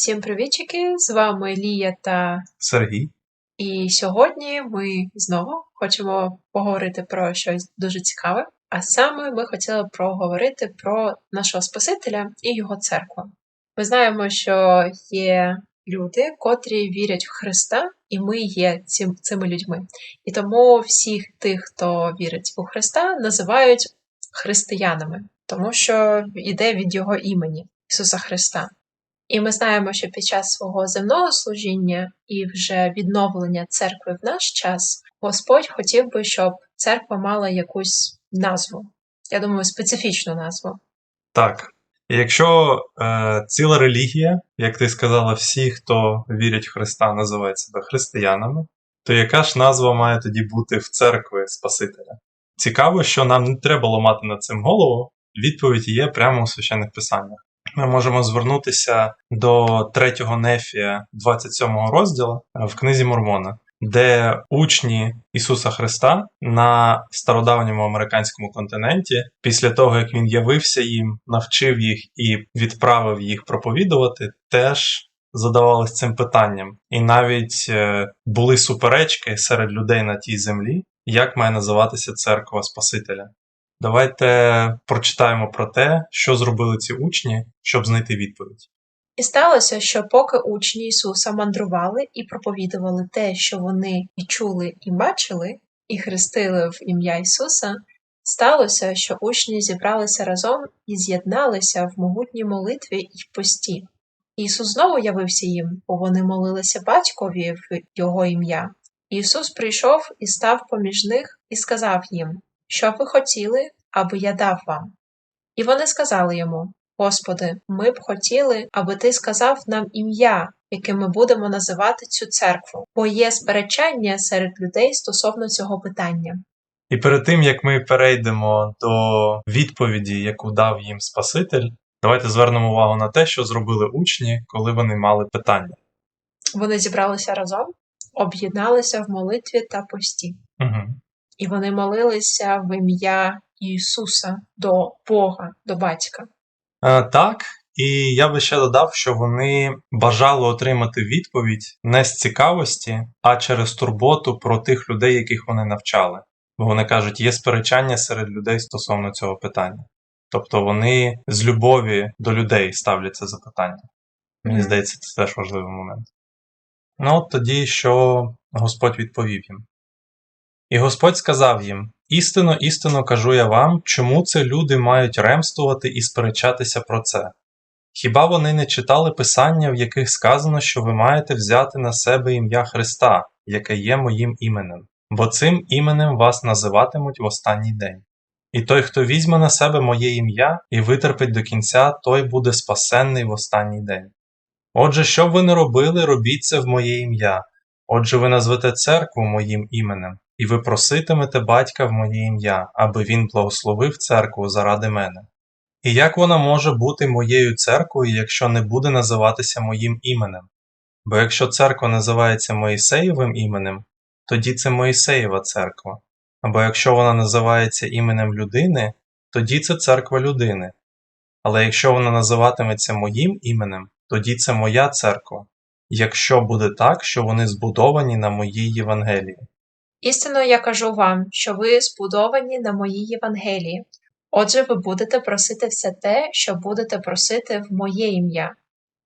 Всім привітчики! З вами Лія та Сергій. і сьогодні ми знову хочемо поговорити про щось дуже цікаве. А саме ми хотіли проговорити про нашого Спасителя і його церкву. Ми знаємо, що є люди, котрі вірять в Христа, і ми є цим, цими людьми. І тому всіх тих, хто вірить у Христа, називають християнами, тому що йде від його імені Ісуса Христа. І ми знаємо, що під час свого земного служіння і вже відновлення церкви в наш час Господь хотів би, щоб церква мала якусь назву. Я думаю, специфічну назву. Так. Якщо е, ціла релігія, як ти сказала, всі, хто вірять в Христа, називають себе християнами, то яка ж назва має тоді бути в церкві Спасителя? Цікаво, що нам не треба ламати над цим голову. Відповідь є прямо у священних писаннях. Ми можемо звернутися до третього нефія 27 розділу е, в книзі Мормона, де учні Ісуса Христа на стародавньому американському континенті, після того як він явився їм, навчив їх і відправив їх проповідувати, теж задавались цим питанням. І навіть е, були суперечки серед людей на тій землі, як має називатися церква Спасителя. Давайте прочитаємо про те, що зробили ці учні, щоб знайти відповідь. І сталося, що поки учні Ісуса мандрували і проповідували те, що вони і чули, і бачили, і хрестили в ім'я Ісуса, сталося, що учні зібралися разом і з'єдналися в могутній молитві і в пості. Ісус знову явився їм, бо вони молилися батькові в Його ім'я. Ісус прийшов і став поміж них і сказав їм, що ви хотіли, аби я дав вам. І вони сказали йому, Господи, ми б хотіли, аби ти сказав нам ім'я, яке ми будемо називати цю церкву, бо є сперечання серед людей стосовно цього питання. І перед тим як ми перейдемо до відповіді, яку дав їм Спаситель, давайте звернемо увагу на те, що зробили учні, коли вони мали питання. Вони зібралися разом, об'єдналися в молитві та пості, Угу. І вони молилися в ім'я Ісуса до Бога, до батька. Е, так, і я би ще додав, що вони бажали отримати відповідь не з цікавості, а через турботу про тих людей, яких вони навчали. Бо вони кажуть, є сперечання серед людей стосовно цього питання. Тобто вони з любові до людей ставлять це запитання. Мені здається, це теж важливий момент. Ну, от тоді, що Господь відповів їм. І Господь сказав їм: Істинно, істинно кажу я вам, чому це люди мають ремствувати і сперечатися про це? Хіба вони не читали писання, в яких сказано, що ви маєте взяти на себе ім'я Христа, яке є моїм іменем, бо цим іменем вас називатимуть в останній день. І той, хто візьме на себе моє ім'я і витерпить до кінця, той буде спасенний в останній день. Отже, що б ви не робили, робіть це в моє ім'я. Отже, ви назвете церкву моїм іменем, і ви проситимете батька в моє ім'я, аби він благословив церкву заради мене. І як вона може бути моєю церквою, якщо не буде називатися моїм іменем? Бо якщо церква називається Моїсеєвим іменем, тоді це Моїсеєва церква. Або якщо вона називається іменем людини, тоді це церква людини. Але якщо вона називатиметься моїм іменем, тоді це моя церква, якщо буде так, що вони збудовані на моїй Євангелії. Істинно я кажу вам, що ви збудовані на моїй Євангелії. Отже, ви будете просити все те, що будете просити в моє ім'я.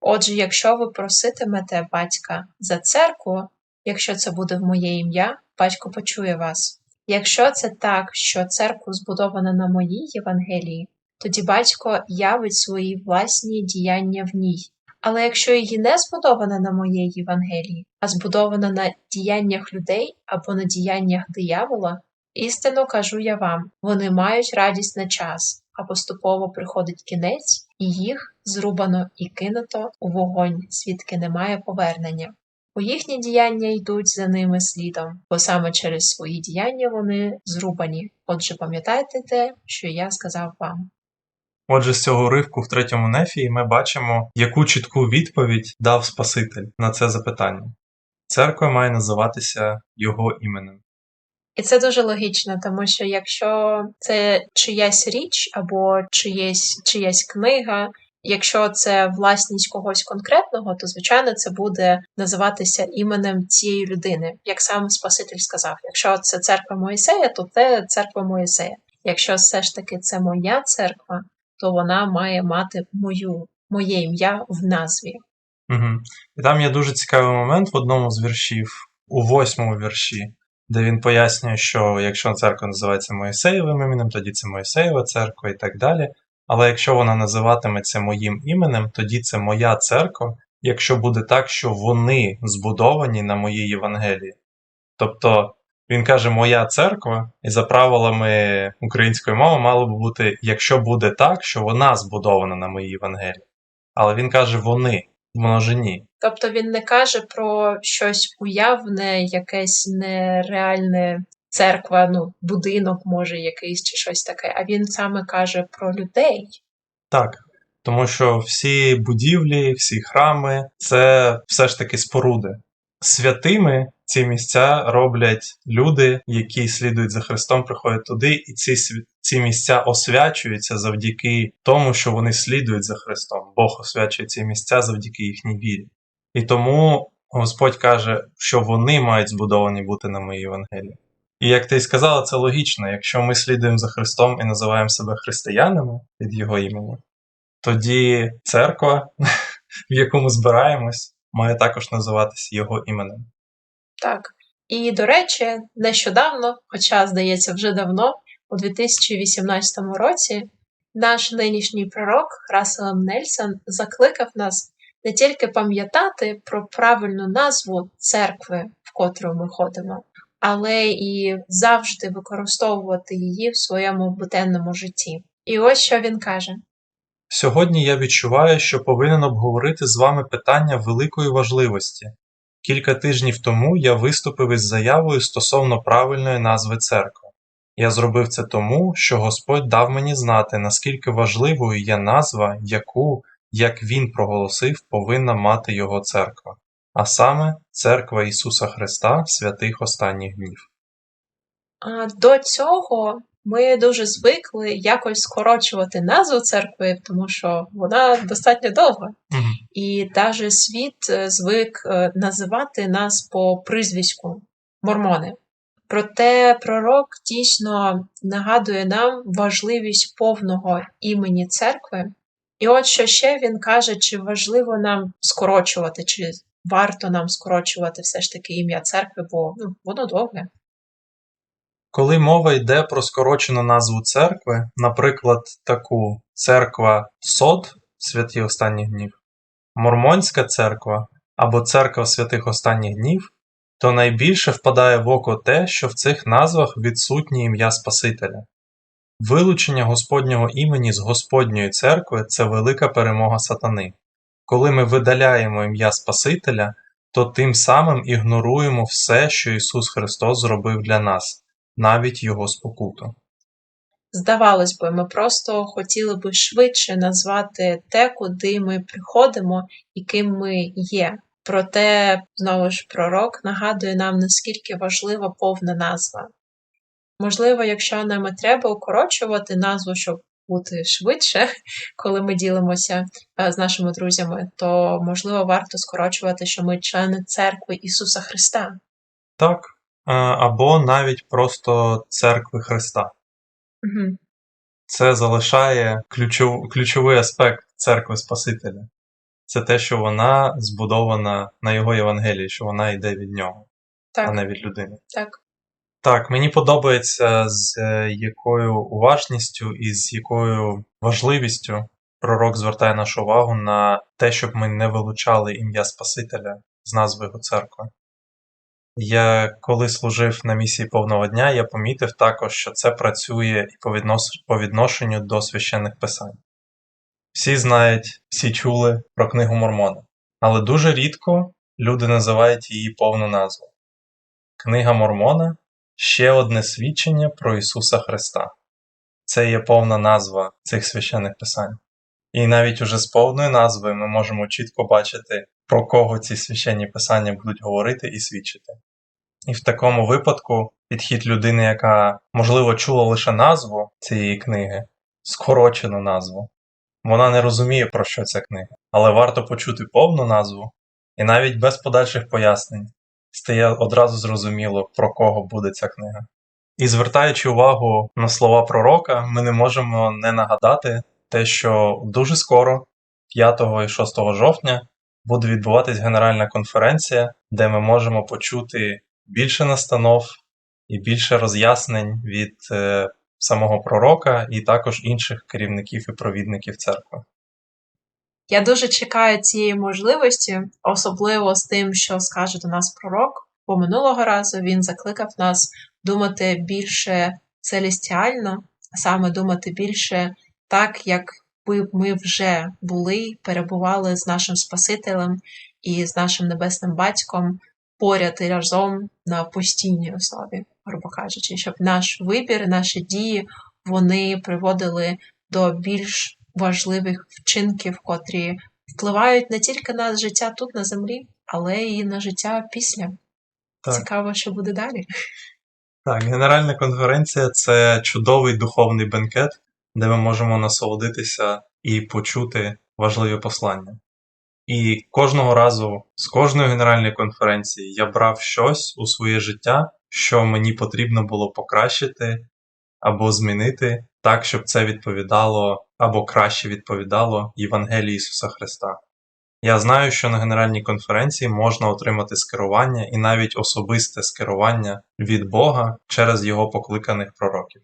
Отже, якщо ви проситимете батька за церкву, якщо це буде в моє ім'я, батько почує вас. Якщо це так, що церква збудована на моїй Євангелії, тоді батько явить свої власні діяння в ній. Але якщо її не збудована на моєї Євангелії, а збудована на діяннях людей або на діяннях диявола, істинно кажу я вам, вони мають радість на час, а поступово приходить кінець, і їх зрубано і кинуто у вогонь, звідки немає повернення. Бо їхні діяння йдуть за ними слідом, бо саме через свої діяння вони зрубані. Отже, пам'ятайте те, що я сказав вам. Отже, з цього уривку в третьому нефії ми бачимо, яку чітку відповідь дав Спаситель на це запитання. Церква має називатися його іменем. І це дуже логічно, тому що якщо це чиясь річ або чиєсь, чиясь книга, Якщо це власність когось конкретного, то звичайно це буде називатися іменем цієї людини, як сам Спаситель сказав. Якщо це церква Моїсея, то це церква Моїсея. Якщо все ж таки це моя церква, то вона має мати мою, моє ім'я в назві. Угу. І там є дуже цікавий момент в одному з віршів, у восьмому вірші, де він пояснює, що якщо церква називається Моїсеєвим іменем, тоді це Моїсеєва церква і так далі. Але якщо вона називатиметься моїм іменем, тоді це моя церква, якщо буде так, що вони збудовані на моїй Євангелії. Тобто він каже, моя церква, і за правилами української мови мало би бути, якщо буде так, що вона збудована на моїй Євангелії. Але він каже вони в множині. Тобто він не каже про щось уявне, якесь нереальне церква, ну, будинок, може, якийсь чи щось таке, а він саме каже про людей. Так. Тому що всі будівлі, всі храми це все ж таки споруди. Святими ці місця роблять люди, які слідують за Христом, приходять туди, і ці, ці місця освячуються завдяки тому, що вони слідують за Христом. Бог освячує ці місця завдяки їхній вірі. І тому Господь каже, що вони мають збудовані бути на моїй Євангелії. І як ти й сказала, це логічно. Якщо ми слідуємо за Христом і називаємо себе християнами від Його імені, тоді церква, в яку ми збираємось, має також називатися його іменем. Так. І, до речі, нещодавно, хоча, здається, вже давно, у 2018 році, наш нинішній пророк Рассел Нельсон закликав нас не тільки пам'ятати про правильну назву церкви, в котру ми ходимо, але і завжди використовувати її в своєму буденному житті. І ось що він каже: Сьогодні я відчуваю, що повинен обговорити з вами питання великої важливості. Кілька тижнів тому я виступив із заявою стосовно правильної назви церкви. Я зробив це тому, що Господь дав мені знати, наскільки важливою є назва, яку, як він проголосив, повинна мати його церква, а саме Церква Ісуса Христа святих останніх днів. До цього ми дуже звикли якось скорочувати назву церкви, тому що вона достатньо довга. І навіть світ е, звик е, називати нас по прізвиську мормони. Проте пророк дійсно нагадує нам важливість повного імені церкви. І от що ще він каже, чи важливо нам скорочувати, чи варто нам скорочувати все ж таки ім'я церкви, бо ну, воно довге. Коли мова йде про скорочену назву церкви, наприклад, таку церква Сод святі останніх днів, Мормонська церква або церква святих останніх днів, то найбільше впадає в око те, що в цих назвах відсутнє ім'я Спасителя. Вилучення Господнього імені з Господньої церкви це велика перемога сатани. Коли ми видаляємо ім'я Спасителя, то тим самим ігноруємо все, що Ісус Христос зробив для нас, навіть Його спокуту. Здавалось би, ми просто хотіли би швидше назвати те, куди ми приходимо і ким ми є. Проте, знову ж, пророк нагадує нам, наскільки важлива повна назва. Можливо, якщо нам треба укорочувати назву, щоб бути швидше, коли ми ділимося е, з нашими друзями, то можливо варто скорочувати, що ми члени церкви Ісуса Христа. Так, або навіть просто церкви Христа. Угу. Це залишає ключов, ключовий аспект церкви Спасителя. Це те, що вона збудована на його Євангелії, що вона йде від нього, а не від людини. так. Так, мені подобається, з е, якою уважністю і з якою важливістю пророк звертає нашу увагу на те, щоб ми не вилучали ім'я Спасителя з назви його церкви. Я коли служив на місії повного дня, я помітив також, що це працює і по, віднос... по відношенню до священних писань. Всі знають, всі чули про книгу Мормона, але дуже рідко люди називають її повну назву. Книга Мормона ще одне свідчення про Ісуса Христа. Це є повна назва цих священних писань. І навіть уже з повною назвою ми можемо чітко бачити, про кого ці священні писання будуть говорити і свідчити. І в такому випадку підхід людини, яка, можливо, чула лише назву цієї книги, скорочену назву, вона не розуміє, про що ця книга, але варто почути повну назву, і навіть без подальших пояснень стає одразу зрозуміло, про кого буде ця книга. І звертаючи увагу на слова пророка, ми не можемо не нагадати те, що дуже скоро, 5 і 6 жовтня, буде відбуватись генеральна конференція, де ми можемо почути більше настанов і більше роз'яснень від е, самого пророка і також інших керівників і провідників церкви. Я дуже чекаю цієї можливості, особливо з тим, що скаже до нас пророк. Бо минулого разу він закликав нас думати більше целестіально, а саме думати більше так, як би ми вже були, перебували з нашим Спасителем і з нашим небесним батьком поряд і разом на постійній основі, грубо кажучи, щоб наш вибір, наші дії вони приводили до більш важливих вчинків, котрі впливають не тільки на життя тут на землі, але і на життя після. Так. Цікаво, що буде далі. Так, генеральна конференція це чудовий духовний бенкет, де ми можемо насолодитися і почути важливі послання. І кожного разу з кожної генеральної конференції я брав щось у своє життя, що мені потрібно було покращити або змінити так, щоб це відповідало або краще відповідало Євангелії Ісуса Христа. Я знаю, що на генеральній конференції можна отримати скерування і навіть особисте скерування від Бога через його покликаних пророків.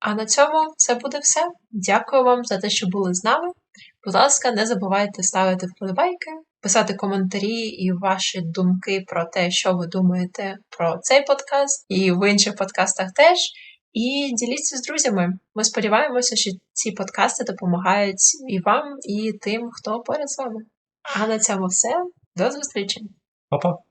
А на цьому це буде все. Дякую вам за те, що були з нами. Будь ласка, не забувайте ставити вподобайки, писати коментарі і ваші думки про те, що ви думаєте про цей подкаст, і в інших подкастах теж. І діліться з друзями. Ми сподіваємося, що ці подкасти допомагають і вам, і тим, хто поряд з вами. А на цьому все. До зустрічі! Па-па!